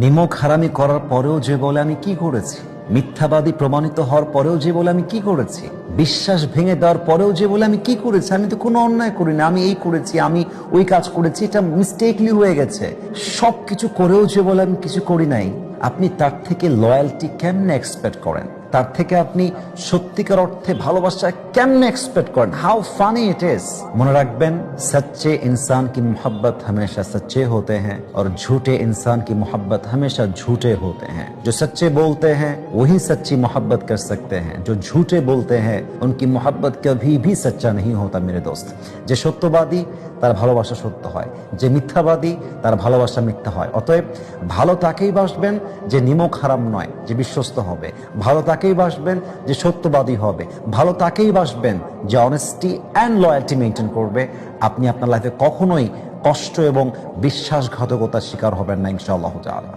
নিমক হারামি করার পরেও যে বলে আমি কি করেছি, মিথ্যাবাদী প্রমাণিত হওয়ার পরেও যে বলে আমি কি করেছি, বিশ্বাস ভেঙে দেওয়ার পরেও যে বলে আমি কি করেছি, আমি তো কোনো অন্যায় করি না আমি এই করেছি, আমি ওই কাজ করেছি, এটা মিস্টেকলি হয়ে গেছে। সব কিছু করেও যে বলে আমি কিছু করি নাই, আপনি তার থেকে লয়্যালটি কেমনে এক্সপেক্ট করেন? তার থেকে আপনি সত্যিকার অর্থে ভালোবাসা কেমনে এক্সপেক্ট করেন হাউ ফানি ইট ইজ মনে রাখবেন सच्चे इंसान की मोहब्बत हमेशा सच्चे होते हैं और झूठे इंसान की मोहब्बत हमेशा झूठे होते हैं जो सच्चे बोलते हैं वही सच्ची मोहब्बत कर सकते हैं जो झूठे बोलते हैं उनकी मोहब्बत कभी भी सच्चा नहीं होता मेरे दोस्त যে সত্যবাদী তার ভালোবাসা সত্য হয় যে মিথ্যাবাদী তার ভালোবাসা মিথ্যা হয় অতএব ভালো তাকেই বাসবেন যে নিমক হারাম নয় যে বিশ্বস্ত হবে ভালো তাকেই বাসবেন যে সত্যবাদী হবে। ভালো তাকেই বাসবেন যে অনেস্টি অ্যান্ড লয়্যালটি মেনটেন করবে। আপনি আপনার লাইফে কখনোই কষ্ট এবং বিশ্বাসঘাতকতার শিকার হবেন না ইনশাআল্লাহ তাআলা।